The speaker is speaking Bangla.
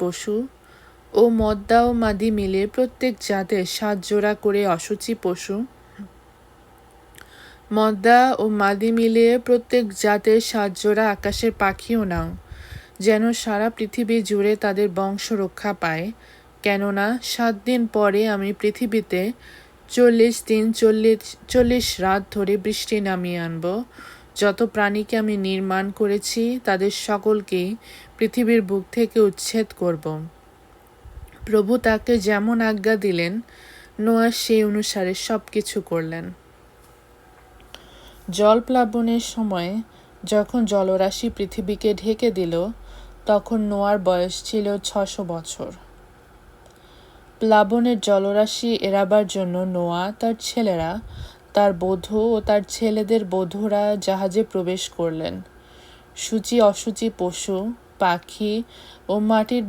পশু ও মদ্দা ও মাদি মিলে প্রত্যেক জাতের সাত জোড়া করে অসুচি পশু। মদ্দা ও মাদি মিলে প্রত্যেক জাতের সাত জোড়া আকাশের পাখিও নাও, যেন সারা পৃথিবী জুড়ে তাদের বংশ রক্ষা পায়। কেননা, সাত দিন পরে আমি পৃথিবীতে চল্লিশ দিন চল্লিশ চল্লিশ রাত ধরে বৃষ্টি নামিয়ে আনব। যত প্রাণীকে আমি নির্মাণ করেছি, তাদের সকলকেই পৃথিবীর বুক থেকে উচ্ছেদ করব। প্রভু তাকে যেমন আজ্ঞা দিলেন, নোয়া সেই অনুসারে সব কিছু করলেন জলপ্লাবনের সময় যখন জলরাশি পৃথিবীকে ঢেকে দিল, তখন নোয়ার বয়স ছিল ছশো বছর। প্লাবনের জলরাশি এড়াবার জন্য নোয়া তার ছেলেরা তার বধূ ও তার ছেলেদের বধূরা জাহাজে প্রবেশ করলেন। সূচি অসুচি পশু, পাখি ও মাটির